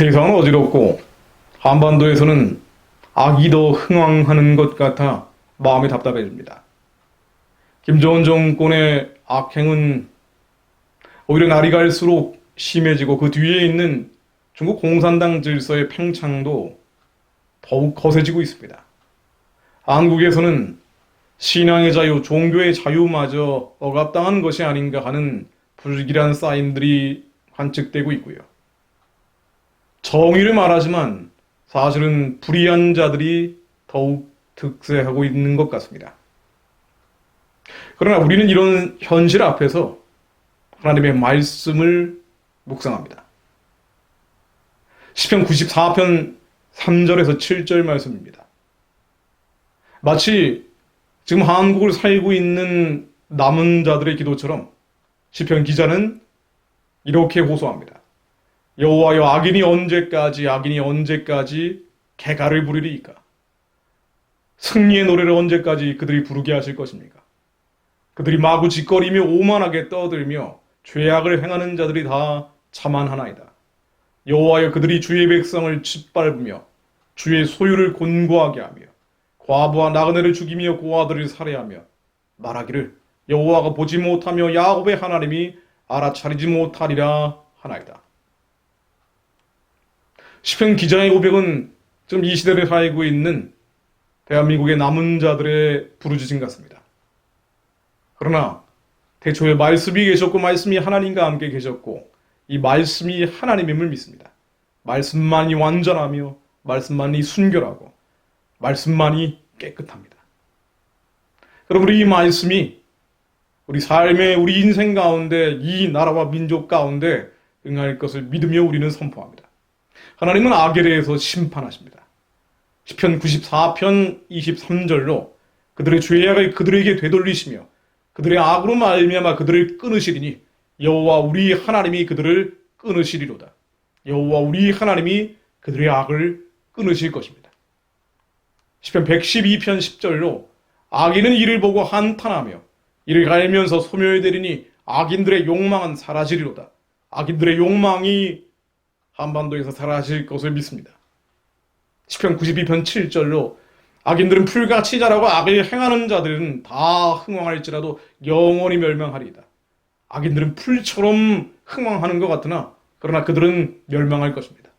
세상은 어지럽고 한반도에서는 악이 더 흥왕하는 것 같아 마음이 답답해집니다. 김정은 정권의 악행은 오히려 날이 갈수록 심해지고 그 뒤에 있는 중국 공산당 질서의 팽창도 더욱 거세지고 있습니다. 한국에서는 신앙의 자유, 종교의 자유마저 억압당한 것이 아닌가 하는 불길한 사인들이 관측되고 있고요. 정의를 말하지만 사실은 불의한 자들이 더욱 득세하고 있는 것 같습니다. 그러나 우리는 이런 현실 앞에서 하나님의 말씀을 묵상합니다. 시편 94편 3절에서 7절 말씀입니다. 마치 지금 한국을 살고 있는 남은 자들의 기도처럼 시편 기자는 이렇게 호소합니다. 여호와여 악인이 언제까지 악인이 언제까지 개가를 부리리이까? 승리의 노래를 언제까지 그들이 부르게 하실 것입니까? 그들이 마구 짓거리며 오만하게 떠들며 죄악을 행하는 자들이 다 자만하나이다. 여호와여 그들이 주의 백성을 짓밟으며 주의 소유를 곤고하게 하며 과부와 나그네를 죽이며 고아들을 살해하며 말하기를 여호와가 보지 못하며 야곱의 하나님이 알아차리지 못하리라 하나이다. 시편 기자의 고백은 지금 이 시대를 살고 있는 대한민국의 남은 자들의 부르짖음 같습니다. 그러나 태초에 말씀이 계셨고 말씀이 하나님과 함께 계셨고 이 말씀이 하나님임을 믿습니다. 말씀만이 완전하며 말씀만이 순결하고 말씀만이 깨끗합니다. 여러분 이 말씀이 우리 삶의 우리 인생 가운데 이 나라와 민족 가운데 응할 것을 믿으며 우리는 선포합니다. 하나님은 악에 대해서 심판하십니다. 시편 94편 23절로 그들의 죄악을 그들에게 되돌리시며 그들의 악으로 말미암아 그들을 끊으시리니 여호와 우리 하나님이 그들을 끊으시리로다. 여호와 우리 하나님이 그들의 악을 끊으실 것입니다. 시편 112편 10절로 악인은 이를 보고 한탄하며 이를 갈면서 소멸되리니 악인들의 욕망은 사라지리로다. 악인들의 욕망이 한반도에서 사라질 것을 믿습니다. 시편 92편 7절로 악인들은 풀같이 자라고 악을 행하는 자들은 다 흥왕할지라도 영원히 멸망하리이다. 악인들은 풀처럼 흥왕하는 것 같으나 그러나 그들은 멸망할 것입니다.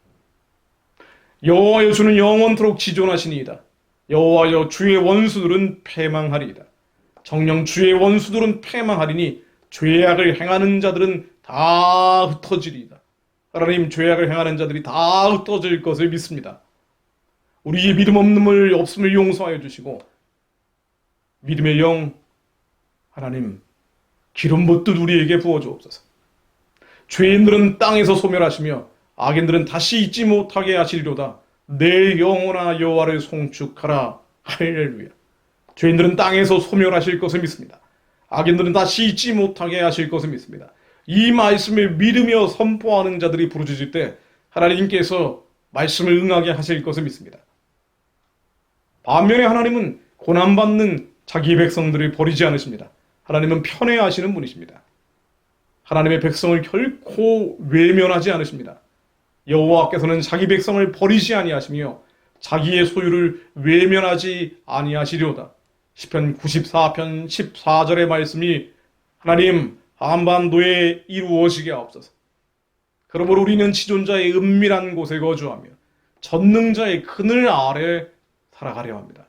여호와여 주는 영원토록 지존하시니이다. 여호와여 주의 원수들은 패망하리이다. 정령 주의 원수들은 패망하리니 죄악을 행하는 자들은 다 흩어지리이다. 하나님 죄악을 행하는 자들이 다 흩어질 것을 믿습니다. 우리의 믿음 없음을 없음을 용서하여 주시고 믿음의 영 하나님 기름 붓듯 우리에게 부어 주옵소서. 죄인들은 땅에서 소멸하시며 악인들은 다시 잊지 못하게 하시리로다. 내 영혼아 여호와를 송축하라. 할렐루야. 죄인들은 땅에서 소멸하실 것을 믿습니다. 악인들은 다시 잊지 못하게 하실 것을 믿습니다. 이 말씀을 믿으며 선포하는 자들이 부르짖을 때 하나님께서 말씀을 응하게 하실 것을 믿습니다. 반면에 하나님은 고난받는 자기 백성들을 버리지 않으십니다. 하나님은 편애하시는 분이십니다. 하나님의 백성을 결코 외면하지 않으십니다. 여호와께서는 자기 백성을 버리지 아니하시며 자기의 소유를 외면하지 아니하시려다. 시편 94편 14절의 말씀이 하나님 한반도에 이루어지게 하옵소서. 그러므로 우리는 지존자의 은밀한 곳에 거주하며 전능자의 그늘 아래 살아가려 합니다.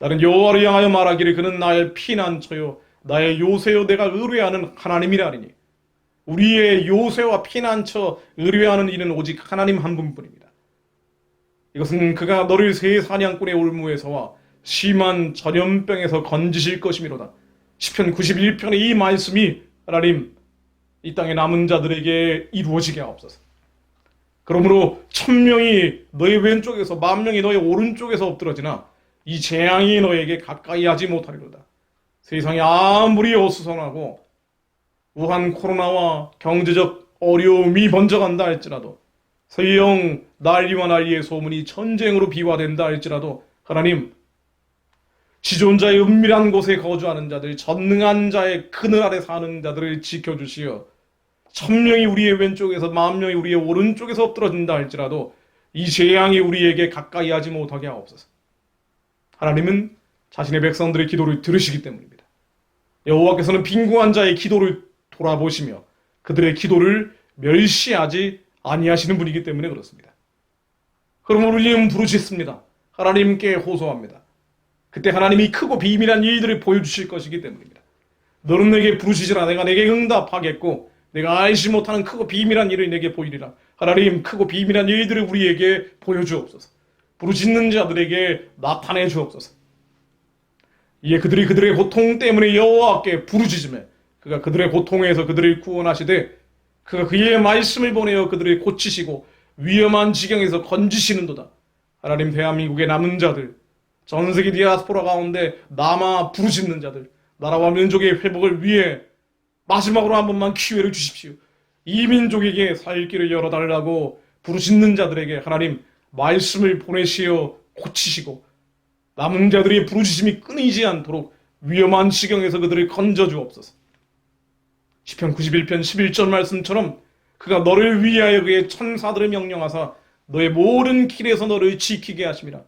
나는 여호와를 향하여 말하기를 그는 나의 피난처요 나의 요새요 내가 의뢰하는 하나님이라니 우리의 요새와 피난처 의뢰하는 이는 오직 하나님 한 분뿐입니다. 이것은 그가 너를 새 사냥꾼의 올무에서와 심한 전염병에서 건지실 것이미로다. 시편 91편의 이 말씀이 하나님 이 땅의 남은 자들에게 이루어지게 하옵소서. 그러므로 천명이 너의 왼쪽에서 만 명이 너의 오른쪽에서 엎드러지나 이 재앙이 너에게 가까이 하지 못하리로다. 세상이 아무리 어수선하고 우한 코로나와 경제적 어려움이 번져간다 할지라도 서영 난리와 난리의 소문이 전쟁으로 비화된다 할지라도 하나님 지존자의 은밀한 곳에 거주하는 자들 전능한 자의 그늘 아래 사는 자들을 지켜주시어 천명이 우리의 왼쪽에서 만명이 우리의 오른쪽에서 엎드러진다 할지라도 이 재앙이 우리에게 가까이 하지 못하게 하옵소서. 하나님은 자신의 백성들의 기도를 들으시기 때문입니다. 여호와께서는 빈궁한 자의 기도를 돌아보시며 그들의 기도를 멸시하지 아니하시는 분이기 때문에 그렇습니다. 그러므로 우리는 부르짖습니다. 하나님께 호소합니다. 그때 하나님이 크고 비밀한 일들을 보여주실 것이기 때문입니다. 너는 내게 부르짖으라 내가 내게 응답하겠고 내가 알지 못하는 크고 비밀한 일을 내게 보이리라. 하나님 크고 비밀한 일들을 우리에게 보여주옵소서. 부르짖는 자들에게 나타내 주옵소서. 이에 그들이 그들의 고통 때문에 여호와께 부르짖음에 그가 그들의 고통에서 그들을 구원하시되 그가 그의 말씀을 보내어 그들을 고치시고 위험한 지경에서 건지시는도다. 하나님 대한민국의 남은 자들, 전 세계 디아스포라 가운데 남아 부르짖는 자들, 나라와 민족의 회복을 위해 마지막으로 한 번만 기회를 주십시오. 이 민족에게 살 길을 열어달라고 부르짖는 자들에게 하나님 말씀을 보내시어 고치시고 남은 자들의 부르짖음이 끊이지 않도록 위험한 지경에서 그들을 건져 주옵소서. 시편 91편 11절 말씀처럼 그가 너를 위하여 그의 천사들을 명령하사 너의 모든 길에서 너를 지키게 하심이라.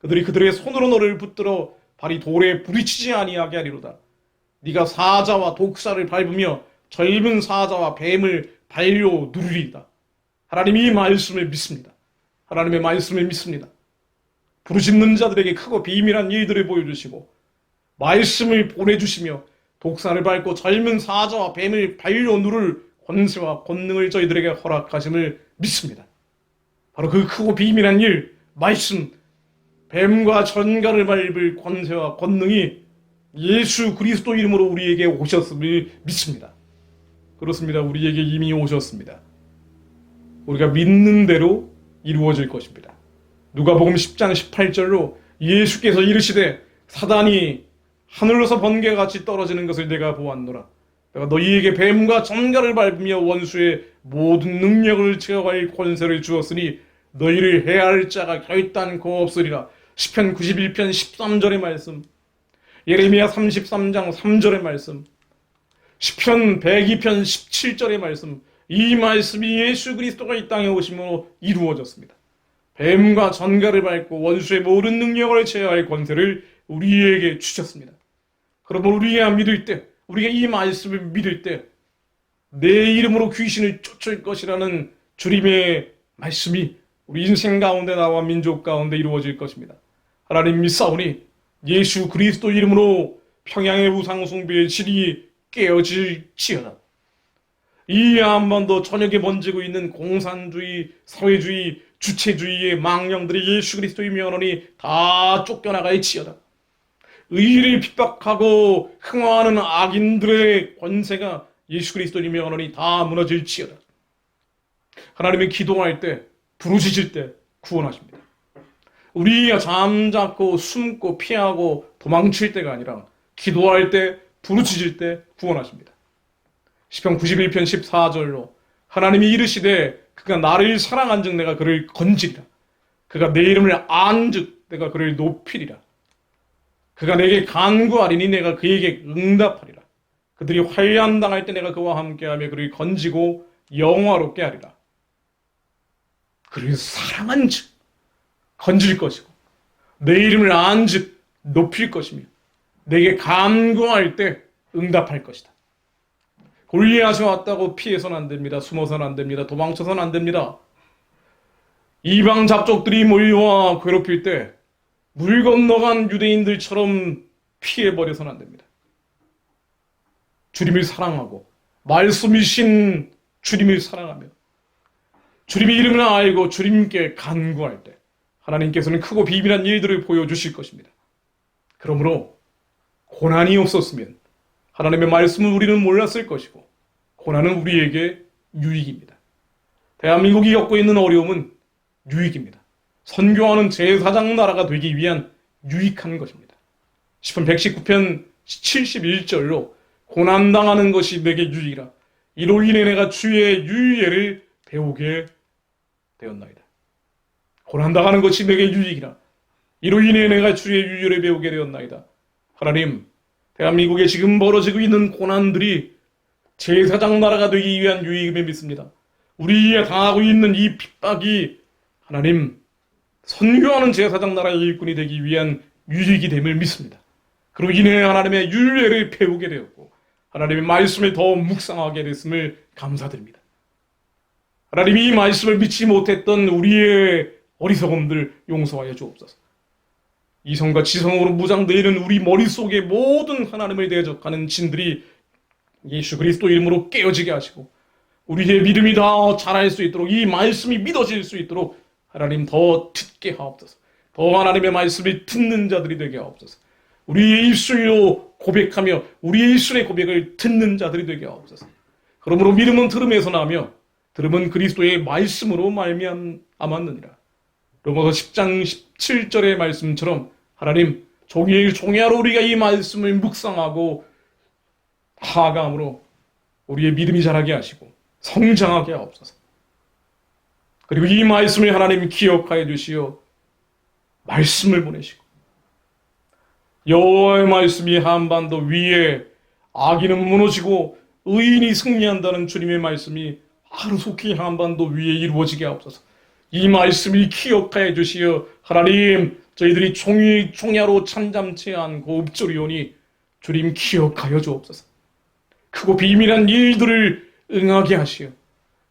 그들이 그들의 손으로 너를 붙들어 발이 돌에 부딪히지 아니하게 하리로다. 네가 사자와 독사를 밟으며 젊은 사자와 뱀을 발로 누르리이다. 하나님 이 말씀을 믿습니다. 하나님의 말씀을 믿습니다. 부르짖는 자들에게 크고 비밀한 일들을 보여주시고 말씀을 보내주시며 독사를 밟고 젊은 사자와 뱀을 발로 누를 권세와 권능을 저희들에게 허락하심을 믿습니다. 바로 그 크고 비밀한 일, 말씀, 뱀과 전갈을 밟을 권세와 권능이 예수 그리스도 이름으로 우리에게 오셨음을 믿습니다. 그렇습니다. 우리에게 이미 오셨습니다. 우리가 믿는 대로 이루어질 것입니다. 누가복음 10장 18절로 예수께서 이르시되 사단이 하늘로서 번개 같이 떨어지는 것을 내가 보았노라. 내가 너희에게 뱀과 전갈을 밟으며 원수의 모든 능력을 제어할 권세를 주었으니 너희를 해할 자가 결단코 없으리라. 시편 91편 13절의 말씀. 예레미야 33장 3절의 말씀. 시편 102편 17절의 말씀. 이 말씀이 예수 그리스도가 이 땅에 오심으로 이루어졌습니다. 뱀과 전갈을 밟고 원수의 모든 능력을 제어할 권세를 우리에게 주셨습니다. 그러므로 우리가 믿을 때, 우리가 이 말씀을 믿을 때, 내 이름으로 귀신을 쫓을 것이라는 주님의 말씀이 우리 인생 가운데 나와 민족 가운데 이루어질 것입니다. 하나님 믿사오니 예수 그리스도 이름으로 평양의 우상 숭배의 질이 깨어질지어다. 이 한번도 저녁에 번지고 있는 공산주의, 사회주의, 주체주의의 망령들이 예수 그리스도의 면허니 다 쫓겨나갈지어다. 의를 핍박하고 흥화하는 악인들의 권세가 예수 그리스도의 면허니 다 무너질지어다. 하나님이 기도할 때, 부르짖을 때 구원하십니다. 우리가 잠자고 숨고 피하고 도망칠 때가 아니라 기도할 때, 부르짖을 때 구원하십니다. 시편 91편 14절로 하나님이 이르시되 그가 나를 사랑한즉 내가 그를 건지리라. 그가 내 이름을 안즉 내가 그를 높이리라. 그가 내게 간구하리니 내가 그에게 응답하리라. 그들이 환란 당할 때 내가 그와 함께하며 그를 건지고 영화롭게 하리라. 그를 사랑한즉 건질 것이고 내 이름을 안즉 높일 것이며 내게 간구할 때 응답할 것이다. 골리앗이 왔다고 피해서는 안 됩니다. 숨어서는 안 됩니다. 도망쳐서는 안 됩니다. 이방 잡족들이 몰려와 괴롭힐 때 물 건너간 유대인들처럼 피해버려서는 안 됩니다. 주님을 사랑하고 말씀이신 주님을 사랑하며 주님의 이름을 알고 주님께 간구할 때 하나님께서는 크고 비밀한 일들을 보여주실 것입니다. 그러므로 고난이 없었으면 하나님의 말씀을 우리는 몰랐을 것이고 고난은 우리에게 유익입니다. 대한민국이 겪고 있는 어려움은 유익입니다. 선교하는 제사장 나라가 되기 위한 유익한 것입니다. 10편 119편 71절로 고난당하는 것이 내게 유익이라 이로 인해 내가 주의 유예를 배우게 되었나이다. 고난당하는 것이 내게 유익이라 이로 인해 내가 주의 유예를 배우게 되었나이다. 하나님, 대한민국에 지금 벌어지고 있는 고난들이 제사장 나라가 되기 위한 유익을 믿습니다. 우리가 당하고 있는 이 핍박이 하나님 선교하는 제사장 나라의 일꾼이 되기 위한 유익이 됨을 믿습니다. 그로 인해 하나님의 윤례를 배우게 되었고 하나님의 말씀을 더 묵상하게 됐음을 감사드립니다. 하나님 이 말씀을 믿지 못했던 우리의 어리석음들 용서하여 주옵소서. 이성과 지성으로 무장되는 우리 머릿속에 모든 하나님을 대적하는 진들이 예수 그리스도 이름으로 깨어지게 하시고 우리의 믿음이 더 자랄 수 있도록 이 말씀이 믿어질 수 있도록 하나님 더 듣게 하옵소서. 더 하나님의 말씀을 듣는 자들이 되게 하옵소서. 우리의 입술로 고백하며 우리의 입술의 고백을 듣는 자들이 되게 하옵소서. 그러므로 믿음은 들음에서 나며 들음은 그리스도의 말씀으로 말미암았느니라. 로마서 10장 17절의 말씀처럼 하나님 종일 종야로 우리가 이 말씀을 묵상하고 하감으로 우리의 믿음이 자라게 하시고 성장하게 하옵소서. 그리고 이 말씀을 하나님 기억하여 주시어 말씀을 보내시고 여호와의 말씀이 한반도 위에 악인은 무너지고 의인이 승리한다는 주님의 말씀이 하루속히 한반도 위에 이루어지게 하옵소서. 이 말씀을 기억하여 주시어 하나님 저희들이 종이 종야로 참잠치 않고 읍조리오니 주님 기억하여 주옵소서. 크고 비밀한 일들을 응하게 하시어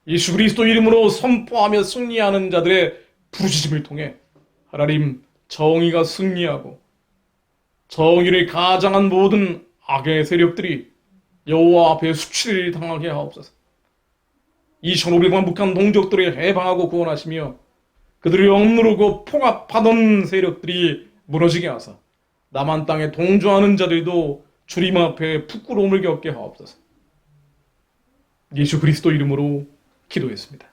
예수 그리스도 이름으로 선포하며 승리하는 자들의 부르짖음을 통해 하나님 정의가 승리하고 정의를 가장한 모든 악의 세력들이 여호와 앞에 수치를 당하게 하옵소서. 2,500만 북한 동족들을 해방하고 구원하시며 그들을 억누르고 폭압하던 세력들이 무너지게 하사 남한 땅에 동조하는 자들도 주님 앞에 부끄러움을 겪게 하옵소서. 예수 그리스도 이름으로 기도했습니다.